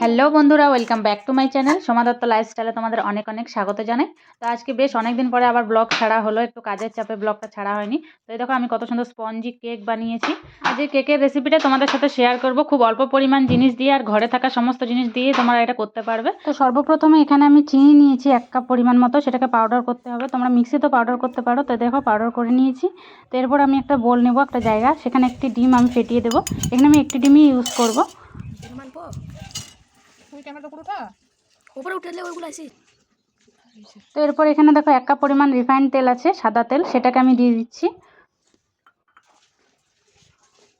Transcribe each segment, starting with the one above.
Hello বন্ধুরা, welcome back to my channel. Soma Dutta লাইফস্টাইলে তোমাদের অনেক অনেক স্বাগত জানাই। তো আজকে বেশ অনেক দিন পরে আবার ব্লগ ছাড়া হলো, একটু কাজের চাপে ব্লগটা ছাড়া হয়নি। তো এই দেখো, আমি কত সুন্দর স্পঞ্জি কেক বানিয়েছি। আজ এই কেকের রেসিপিটা তোমাদের সাথে শেয়ার করব, খুব অল্প পরিমাণ জিনিস দিয়ে আর ঘরে থাকা সমস্ত জিনিস দিয়ে তোমরা এটা করতে পারবে। তো সর্বপ্রথমে এখানে আমি চিনি নিয়েছি এক কাপ পরিমাণ মতো, সেটাকে পাউডার করতে হবে। তোমরা মিক্সিতেও পাউডার করতে পারো। তো দেখো পাউডার করে নিয়েছি। তো এরপর আমি একটা বোল নেব একটা জায়গা, সেখানে একটি ডিম আমি ফেটিয়ে দেবো। এখানে আমি একটি ডিমই ইউজ করব। তুই উঠা উপরে উঠলে ওইগুলো আছে। তো এরপর এখানে দেখো এক কাপ পরিমাণ রিফাইন্ড তেল আছে সাদা তেল সেটাকে আমি দিয়ে দিচ্ছি।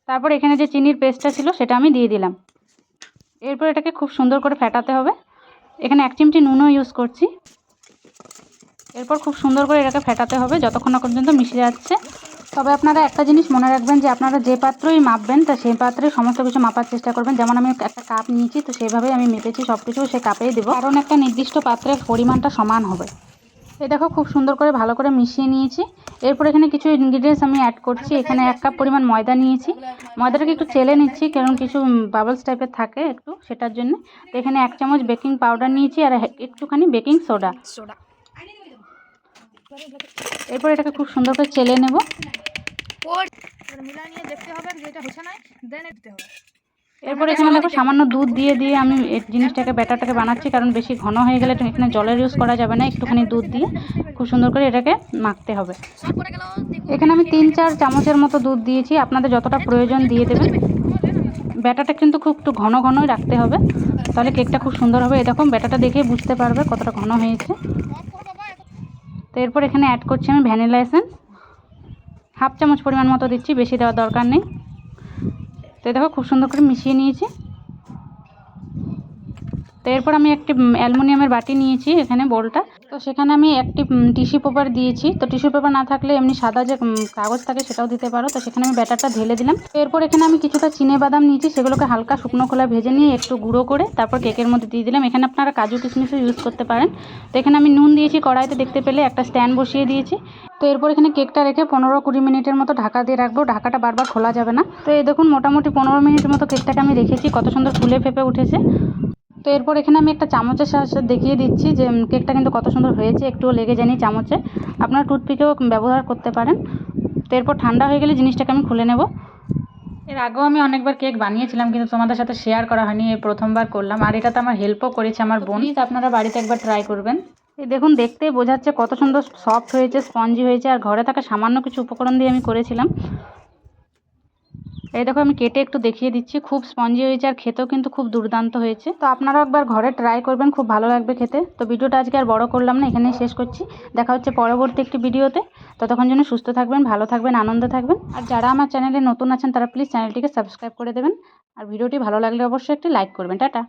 তারপর এখানে যে চিনির পেস্টটা ছিল সেটা আমি দিয়ে দিলাম। এরপর এটাকে খুব সুন্দর করে ফেটাতে হবে। এখানে এক চিমটি নুনও ইউজ করছি। এরপর খুব সুন্দর করে এটাকে ফেটাতে হবে যতক্ষণ না পর্যন্ত মিশে যাচ্ছে। তবে আপনারা একটা জিনিস মনে রাখবেন যে আপনারা যে পাত্রই মাপবেন তা সেই পাত্রে সমস্ত কিছু মাপার চেষ্টা করবেন। যেমন আমি একটা কাপ নিয়েছি তো সেইভাবেই আমি মেপেছি সব কিছু সে কাপেই দেবো। কারণ একটা নির্দিষ্ট পাত্রের পরিমাণটা সমান হবে। এই দেখো খুব সুন্দর করে ভালো করে মিশিয়ে নিয়েছি। এরপর এখানে কিছু ইনগ্রিডিয়েন্টস আমি অ্যাড করছি। এখানে এক কাপ পরিমাণ ময়দা নিয়েছি। ময়দাটাকে একটু চেলে নিচ্ছি কারণ কিছু বাবলস টাইপের থাকে একটু সেটার জন্য। তো এখানে এক চামচ বেকিং পাউডার নিয়েছি আর একটুখানি বেকিং সোডা সোডা এরপর এটাকে খুব সুন্দর করে চেলে নেব। এরপর এখানে দেখো সামান্য দুধ দিয়ে দিয়ে আমি এই জিনিসটাকে, ব্যাটারটাকে বানাচ্ছি, কারণ বেশি ঘন হয়ে গেলে এখানে জলের ইউজ করা যাবে না, একটুখানি দুধ দিয়ে খুব সুন্দর করে এটাকে মাখতে হবে। এখানে আমি তিন চার চামচের মতো দুধ দিয়েছি, আপনাদের যতটা প্রয়োজন দিয়ে দেবেন। ব্যাটারটা কিন্তু খুব একটু ঘন ঘনই রাখতে হবে, তাহলে কেকটা খুব সুন্দর হবে। এরকম ব্যাটারটা দেখে বুঝতে পারবে কতটা ঘন হয়েছে। তো এরপর এখানে অ্যাড করছি আমি ভ্যানিলা এসেন্স হাফ চামচ পরিমাণ মতো দিচ্ছি, বেশি দেওয়ার দরকার নেই। তো দেখো, খুব সুন্দর করে মিশিয়ে নিয়েছি। তো এরপর আমি একটি অ্যালুমিনিয়ামের বাটি নিয়েছি এখানে বোলটা। তো সেখানে আমি একটি টিস্যু পেপার দিয়েছি। তো টিস্যু পেপার না থাকলে এমনি সাদা যে কাগজ থাকে সেটাও দিতে পারো। তো সেখানে আমি ব্যাটারটা ঢেলে দিলাম। তো এরপর এখানে আমি কিছুটা চিনে বাদাম নিয়েছি। সেগুলোকে হালকা শুকনো খোলা ভেজে নিয়ে একটু গুঁড়ো করে তারপর কেকের মধ্যে দিয়ে দিলাম। এখানে আপনারা কাজু কিশমিশও ইউজ করতে পারেন। তো এখানে আমি নুন দিয়েছি কড়াইতে দেখতে পেলে একটা স্ট্যান্ড বসিয়ে দিয়েছি। তো এরপর এখানে কেকটা রেখে পনেরো কুড়ি মিনিটের মতো ঢাকা দিয়ে রাখব। ঢাকাটা বারবার খোলা যাবে না। তো এই দেখুন, মোটামুটি পনেরো মিনিটের মতো কেকটাকে আমি রেখেছি। কত সুন্দর ফুলে ফেপে উঠেছে। তো এরপর এখানে আমি একটা চামচের সাহায্যে দেখিয়ে দিচ্ছি যে কেকটা কিন্তু কত সুন্দর হয়েছে একটুও লেগে যায়নি চামচে। আপনারা টুথপিকেও ব্যবহার করতে পারেন। তো এরপর ঠান্ডা হয়ে গেলে জিনিসটাকে আমি খুলে নেব। এর আগেও আমি অনেকবার কেক বানিয়েছিলাম কিন্তু তোমাদের সাথে শেয়ার করা হয়নি এই প্রথমবার করলাম। আর এটাতে আমার হেল্পও করেছে আমার বোন। আপনারা বাড়িতে একবার ট্রাই করবেন। এই দেখুন দেখতেই বোঝাচ্ছে কত সুন্দর সফট হয়েছে স্পঞ্জি হয়েছে। আর ঘরে থাকা সামান্য কিছু উপকরণ দিয়ে আমি করেছিলাম। এই দেখো, আমি কেটে একটু দেখিয়ে দিচ্ছি। খুব স্পঞ্জি হয়েছে আর খেতেও কিন্তু খুব দুর্দান্ত হয়েছে। তো আপনারাও একবার ঘরে ট্রাই করবেন, খুব ভালো লাগবে খেতে। তো ভিডিওটা আজকে আর বড় করলাম না, এখানেই শেষ করছি। দেখা হচ্ছে পরবর্তী একটি ভিডিওতে। ততক্ষণ জন্য সুস্থ থাকবেন, ভালো থাকবেন, আনন্দে থাকবেন। আর যারা আমার চ্যানেলে নতুন আছেন, তারা প্লিজ চ্যানেলটিকে সাবস্ক্রাইব করে দেবেন। আর ভিডিওটি ভালো লাগলে অবশ্যই একটি লাইক করবেন। টাটা।